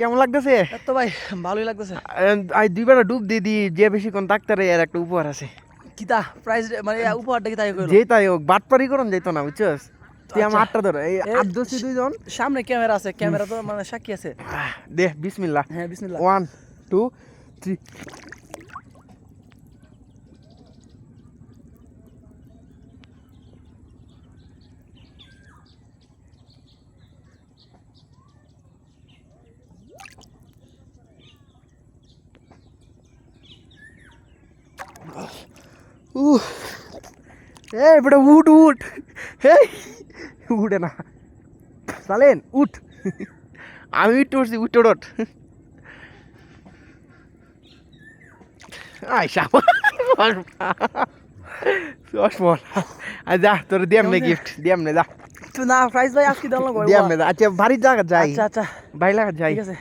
কেমন লাগতেছে? তো ভাই ভালোই লাগতেছে। আই দুইবার ডুব দিয়ে দিই যে বেশিক্ষণ ডাক্তারে এর একটা উপহার আছে। কিতা? প্রাইস মানে উপহারটা কি তাই যে তাই হোক বাটপারি করন যাইতো না বুঝছস? তুই আমার আচ্ছা। আটটা ধরো এই আট দোষী দুইজন। সামনে ক্যামেরা আছে ক্যামেরা তো মানে সাক্ষী আছে। দে বিসমিল্লাহ। হ্যাঁ বিসমিল্লাহ। ওয়ান টু থ্রি উহ এই বেটা উঠ উঠ এই উঠে না চালেন উঠ আমি উঠতে উঠছি উঠ ওঠ আই শাবা চশমা আর যা তোর দিয়াম নে গিফট দিয়াম নে যা না প্রাইজ ভাই আজকে লাগবে দিয়াম নে। আচ্ছা ভারী জায়গা যাই আচ্ছা আচ্ছা ভাই লাগা যাই ঠিক আছে